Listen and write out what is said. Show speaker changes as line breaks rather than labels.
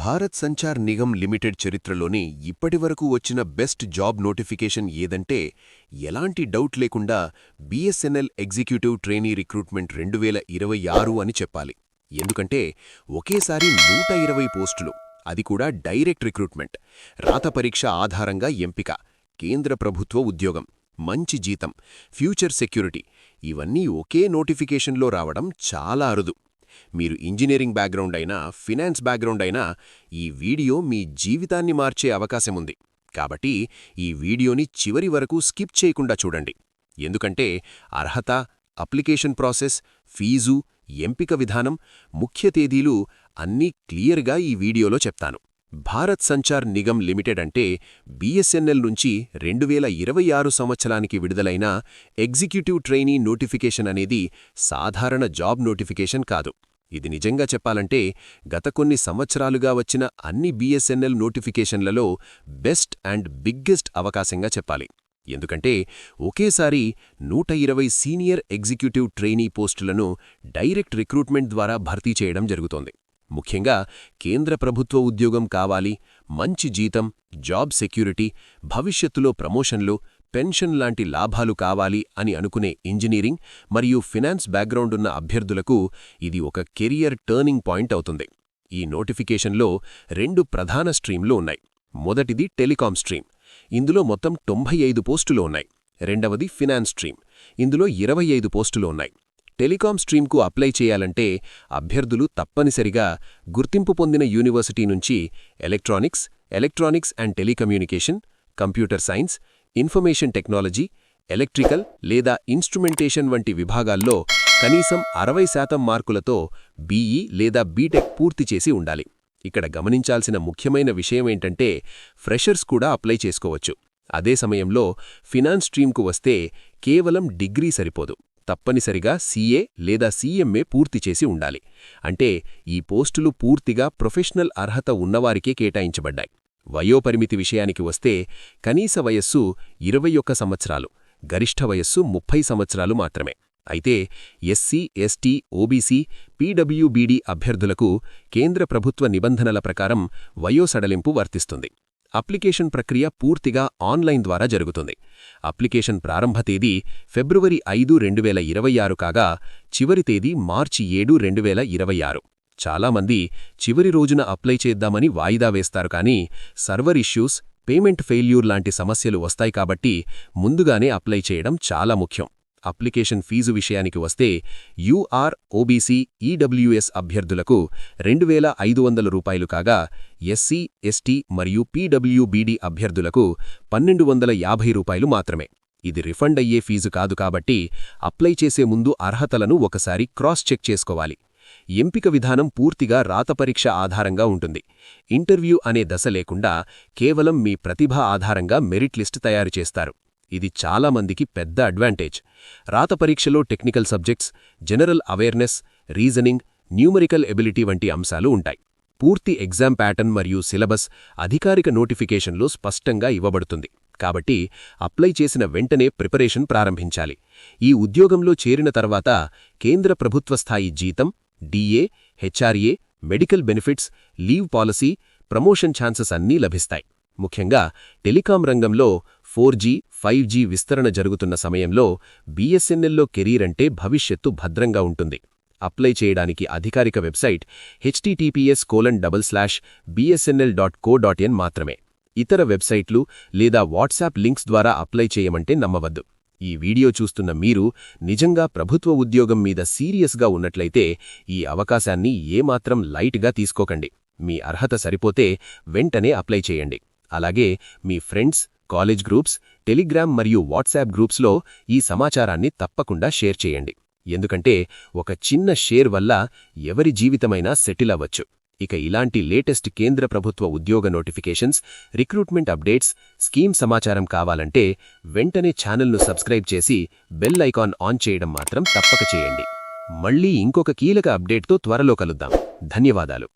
Bharat Sanchar Nigam limited చరిత్రలోని ఇప్పటివరకు వచ్చిన బెస్ట్ జాబ్ నోటిఫికేషన్ ఏదంటే ఎలాంటి డౌట్ లేకుండా బీఎస్ఎన్ఎల్ ఎగ్జిక్యూటివ్ ట్రైనీ రిక్రూట్మెంట్ రెండు వేల ఇరవై ఆరు అని చెప్పాలి. ఎందుకంటే ఒకేసారి నూట ఇరవై పోస్టులు అది కూడా డైరెక్ట్ రిక్రూట్మెంట్. రాత పరీక్ష ఆధారంగా ఎంపిక కేంద్ర ప్రభుత్వ ఉద్యోగం మంచి జీతం ఫ్యూచర్ సెక్యూరిటీ ఇవన్నీ ఒకే నోటిఫికేషన్లో రావడం చాలా అరుదు. మీరు ఇంజనీరింగ్ బ్యాక్గ్రౌండ్ అయినా ఫినాన్స్ బ్యాక్గ్రౌండ్ అయినా ఈ వీడియో మీ జీవితాన్ని మార్చే అవకాశముంది కాబట్టి ఈ వీడియోని చివరి వరకు స్కిప్ చేయకుండా చూడండి. ఎందుకంటే అర్హత అప్లికేషన్ ప్రాసెస్ ఫీజు ఎంపిక విధానం ముఖ్య తేదీలు అన్నీ క్లియర్గా ఈ వీడియోలో చెప్తాను. భారత్ సంచార్ నిగమ్ లిమిటెడ్ అంటే బీఎస్ఎన్ఎల్ నుంచి రెండు వేల ఇరవై ఆరు సంవత్సరానికి విడుదలైన ఎగ్జిక్యూటివ్ ట్రైనీ నోటిఫికేషన్ అనేది సాధారణ జాబ్ నోటిఫికేషన్ కాదు. ఇది నిజంగా చెప్పాలంటే గత కొన్ని సంవత్సరాలుగా వచ్చిన అన్ని బీఎస్ఎన్ఎల్ నోటిఫికేషన్లలో బెస్ట్ అండ్ బిగ్గెస్ట్ అవకాశంగా చెప్పాలి. ఎందుకంటే ఒకేసారి నూట ఇరవై సీనియర్ ఎగ్జిక్యూటివ్ ట్రైనీ పోస్టులను డైరెక్ట్ రిక్రూట్మెంట్ ద్వారా భర్తీ చేయడం జరుగుతోంది. ముఖ్యంగా కేంద్ర ప్రభుత్వ ఉద్యోగం కావాలి మంచి జీతం జాబ్ సెక్యూరిటీ భవిష్యత్తులో ప్రమోషన్లు పెన్షన్ లాంటి లాభాలు కావాలి అని అనుకునే ఇంజనీరింగ్ మరియు ఫినాన్స్ బ్యాక్గ్రౌండ్ ఉన్న అభ్యర్థులకు ఇది ఒక కెరియర్ టర్నింగ్ పాయింట్ అవుతుంది. ఈ నోటిఫికేషన్లో రెండు ప్రధాన స్ట్రీమ్లు ఉన్నాయి. మొదటిది టెలికాం స్ట్రీమ్. ఇందులో మొత్తం తొంభై ఐదు పోస్టులు ఉన్నాయి. రెండవది ఫినాన్స్ స్ట్రీమ్. ఇందులో ఇరవై ఐదు పోస్టులు ఉన్నాయి. టెలికాం స్ట్రీమ్కు అప్లై చేయాలంటే అభ్యర్థులు తప్పనిసరిగా గుర్తింపు పొందిన యూనివర్సిటీ నుంచి electronics electronics and telecommunication computer science information technology electrical లేదా ఇన్స్ట్రుమెంటేషన్ వంటి విభాగాల్లో కనీసం అరవై శాతం మార్కులతో బీఈ లేదా బీటెక్ పూర్తి చేసి ఉండాలి. ఇక్కడ గమనించాల్సిన ముఖ్యమైన విషయమేంటంటే ఫ్రెషర్స్ కూడా అప్లై చేసుకోవచ్చు. అదే సమయంలో ఫినాన్స్ స్ట్రీమ్కు వస్తే కేవలం డిగ్రీ సరిపోదు. తప్పనిసరిగా సీఏ లేదా సీఎంఏ పూర్తి చేసి ఉండాలి. అంటే ఈ పోస్టులు పూర్తిగా ప్రొఫెషనల్ అర్హత ఉన్నవారికే కేటాయించబడ్డాయి. వయోపరిమితి విషయానికి వస్తే కనీస వయస్సు ఇరవై ఒక్క సంవత్సరాలు గరిష్ఠ వయస్సు ముప్పై సంవత్సరాలు మాత్రమే. అయితే ఎస్సీ ఎస్టీ ఓబీసీ పీడబ్ల్యూబీడీ అభ్యర్థులకు కేంద్ర ప్రభుత్వ నిబంధనల ప్రకారం వయోసడలింపు వర్తిస్తుంది. అప్లికేషన్ ప్రక్రియ పూర్తిగా ఆన్లైన్ ద్వారా జరుగుతుంది. అప్లికేషన్ ప్రారంభ తేదీ ఫిబ్రవరి ఐదు రెండు వేల ఇరవై ఆరు కాగా చివరి తేదీ మార్చి ఏడు రెండు వేల ఇరవై ఆరు. చాలామంది చివరి రోజున అప్లై చేద్దామని వాయిదా వేస్తారు కానీ సర్వర్ ఇష్యూస్ పేమెంట్ ఫెయిల్యూర్ లాంటి సమస్యలు వస్తాయి కాబట్టి ముందుగానే అప్లై చేయడం చాలా ముఖ్యం. అప్లికేషన్ ఫీజు విషయానికి వస్తే యూఆర్ ఓబీసీ ఈడబ్ల్యూఎస్ అభ్యర్థులకు రెండు వేల ఐదు వందల రూపాయలు కాగా ఎస్సీ ఎస్టీ మరియు పీడబ్ల్యూబీడీ అభ్యర్థులకు పన్నెండు వందల యాభై రూపాయలు మాత్రమే. ఇది రిఫండ్ అయ్యే ఫీజు కాదు కాబట్టి అప్లై చేసే ముందు అర్హతలను ఒకసారి క్రాస్ చెక్ చేసుకోవాలి. ఎంపిక విధానం పూర్తిగా రాతపరీక్ష ఆధారంగా ఉంటుంది. ఇంటర్వ్యూ అనే దశ లేకుండా కేవలం మీ ప్రతిభ ఆధారంగా మెరిట్ లిస్ట్ తయారు చేస్తారు. ఇది చాలామందికి పెద్ద అడ్వాంటేజ్. రాత పరీక్షలో technical subjects general awareness reasoning numerical ability వంటి అంశాలు ఉంటాయి. పూర్తి ఎగ్జామ్ ప్యాటర్న్ మరియు సిలబస్ అధికారిక నోటిఫికేషన్లో స్పష్టంగా ఇవ్వబడుతుంది. కాబట్టి అప్లై చేసిన వెంటనే ప్రిపరేషన్ ప్రారంభించాలి. ఈ ఉద్యోగంలో చేరిన తర్వాత కేంద్ర ప్రభుత్వ స్థాయి జీతం DA HRA medical benefits leave policy promotion chances అన్నీ లభిస్తాయి. ముఖ్యంగా టెలికాం రంగంలో ఫోర్ జీ ఫైవ్ జీ విస్తరణ జరుగుతున్న సమయంలో బీఎస్ఎన్ఎల్లో కెరీర్ అంటే భవిష్యత్తు భద్రంగా ఉంటుంది. అప్లై చేయడానికి అధికారిక website HTTPS colon double slash BSNL dot co dot in మాత్రమే. ఇతర వెబ్సైట్లు లేదా వాట్సాప్ లింక్స్ ద్వారా అప్లై చేయమంటే నమ్మవద్దు. ఈ వీడియో చూస్తున్న మీరు నిజంగా ప్రభుత్వ ఉద్యోగం మీద సీరియస్గా ఉన్నట్లయితే ఈ అవకాశాన్ని ఏమాత్రం లైట్గా తీసుకోకండి. మీ అర్హత సరిపోతే వెంటనే అప్లై చేయండి. అలాగే మీ ఫ్రెండ్స్ కాలేజ్ గ్రూప్స్ టెలిగ్రామ్ మరియు వాట్సాప్ గ్రూప్స్లో ఈ సమాచారాన్ని తప్పకుండా షేర్ చేయండి. ఎందుకంటే ఒక చిన్న షేర్ వల్ల ఎవరి జీవితమైనా సెటిల్ అవ్వచ్చు. ఇక ఇలాంటి లేటెస్ట్ కేంద్ర ప్రభుత్వ ఉద్యోగ నోటిఫికేషన్స్ రిక్రూట్మెంట్ అప్డేట్స్ స్కీమ్ సమాచారం కావాలంటే వెంటనే ఛానల్ను సబ్స్క్రైబ్ చేసి బెల్ ఐకాన్ ఆన్ చేయడం మాత్రం తప్పక చేయండి. మళ్ళీ ఇంకొక కీలక అప్డేట్తో త్వరలో కలుద్దాం. ధన్యవాదాలు.